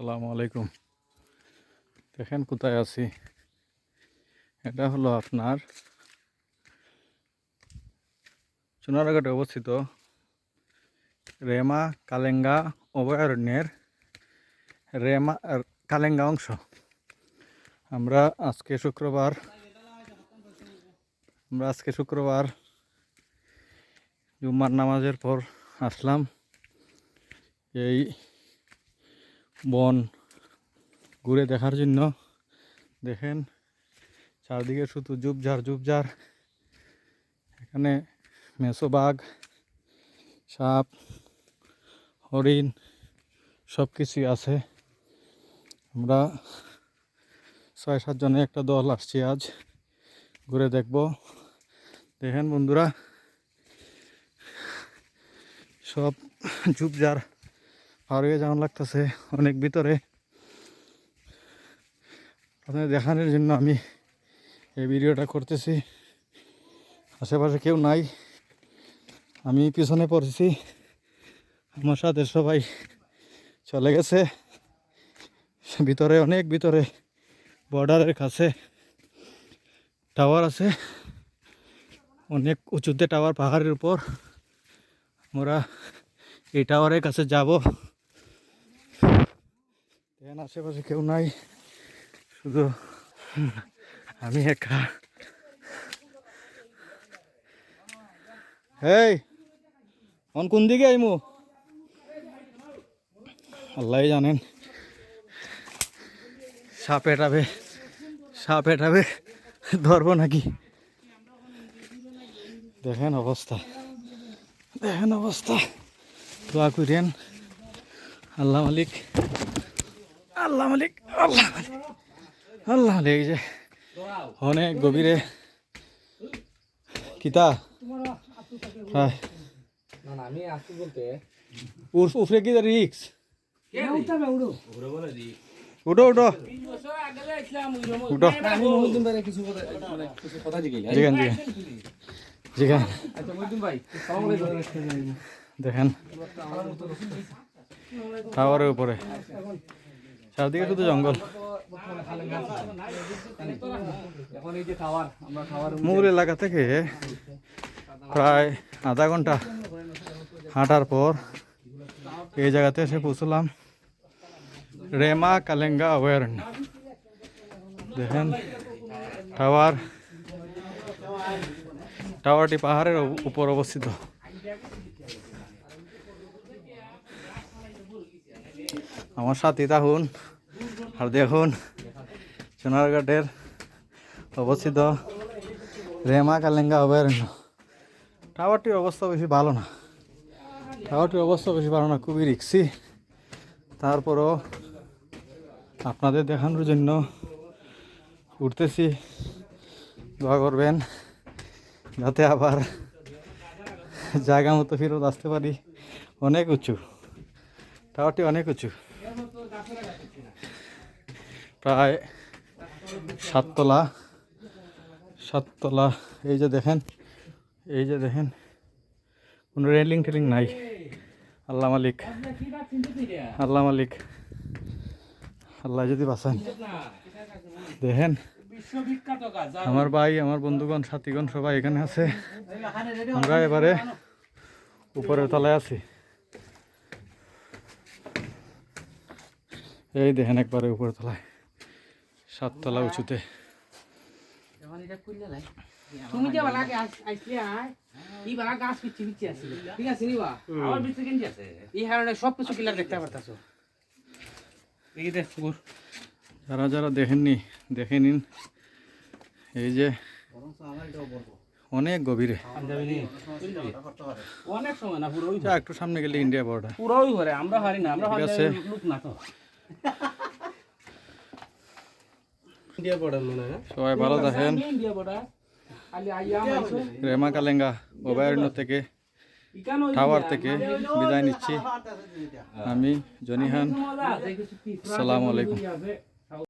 আসসালামু আলাইকুম। দেখেন কোথায় আছি। এটা হলো আপনার চুনারঘাটে অবস্থিত রেমা কালেঙ্গা অভয়ারণ্যের রেমা কালেঙ্গা অংশ। আমরা আজকে শুক্রবার, আমরা আজকে শুক্রবার জুম্মার নামাজের পর আসলাম। এই বন ঘুরে দেখার জন্য। দেখেন, চারদিকে শুধু ঝুপঝাড় ঝুপঝাড়। এখানে মেসো বাঘ, সাপ, হরিণ সব কিছুই আছে। আমরা ছয় সাতজনে একটা দল আসছি আজ, ঘুরে দেখব। দেখেন বন্ধুরা, সব ঝুপঝাড় হয়ে যেমন লাগতেছে, অনেক ভিতরে। আপনাদের দেখানোর জন্য আমি এই ভিডিওটা করতেছি। আশেপাশে কেউ নাই, আমি পিছনে পড়েছি। আমার সাথে সবাই চলে গেছে। ভিতরে, অনেক ভিতরে বর্ডারের কাছে টাওয়ার আছে। অনেক উঁচুতে টাওয়ার পাহাড়ের উপর। আমরা এই টাওয়ারের কাছে যাব। দেখেন আশেপাশে কেউ নাই। শুধু আমি একা। হেই অন কোন দিকে আইমু? আল্লাহ জানেন। সাপ এটাবে সাপ এটাবে ধরবো নাকি? দেখেন অবস্থা। দেখেন অবস্থা। দোয়া করেন। আল্লাহ মালিক। আল্লাহ মালিক আল্লাহ মালিক আল্লাহ মালিক। যে অনেক গভীরে কিতা? উফ উফরে কি রিক্স? উঠো উঠো। উঠো। দেখেন, টাওয়ারের উপরে। চারদিকে শুধু জঙ্গল। মূল এলাকা থেকে প্রায় আধা ঘণ্টা হাঁটার পর এই জায়গাতে এসে পৌঁছলাম। রেমা কালেঙ্গা অভয়ারণ্য। দেখেন টাওয়ার টাওয়ারটি পাহাড়ের উপর অবস্থিত। আমার সাথে থাকুন আর দেখুন সোনারঘাটের অবস্থিত রেমা কালেঙ্গা অভয়ারণ্য। টাওয়ারটির অবস্থা বেশি ভালো না। টাওয়ারটির অবস্থা বেশি ভালো না, খুবই রিক্সি। তারপরও আপনাদের দেখানোর জন্য উঠতেছি। দোয়া করবেন, যাতে আবার জায়গা মতো ফেরত আসতে পারি। অনেক উঁচু। টাওয়ারটি অনেক উঁচু। প্রায় সাততলা সাততলা, এই যে দেখেন, এই যে দেখেন, কোনো রেলিং টেলিং নাই। আল্লাহ মালিক আল্লাহ মালিক, আল্লাহ যদি বাঁচান। দেখেন, আমার ভাই, আমার বন্ধুগণ, সাথীগণ সবাই এখানে আছে। আমরা এবারে উপরের তলায় আছি। এই দেখেন একবারে উপরে তলায় সাততলা উঁচুতে। তুমি যে বালা গাছ আয় ই বালা গাছ পিচ্ছি পিচ্ছি আসছিল ঠিক আছে নিবা আমার ভিতরে কেন আছে এই কারণে সব কিছু কিলার দেখতে পারতাছো। এই দেখ যারা যারা দেখেননি দেখে নিন। এই যে অনেক গভীরে। অনেক সময় না পুরোই যা একটু সামনে গেলে ইন্ডিয়া বর্ডার পুরোই ঘরে আমরা হারি না আমরা। লোক না তো। ইন্ডিয়া বর্ডার মনে হয় সবাই ভালো থাকেন। রেমা কালেঙ্গা অভয়ারণ্য থেকে টাওয়ার থেকে বিদায় নিচ্ছি। আমি জনিহান সালাম আলাইকুম।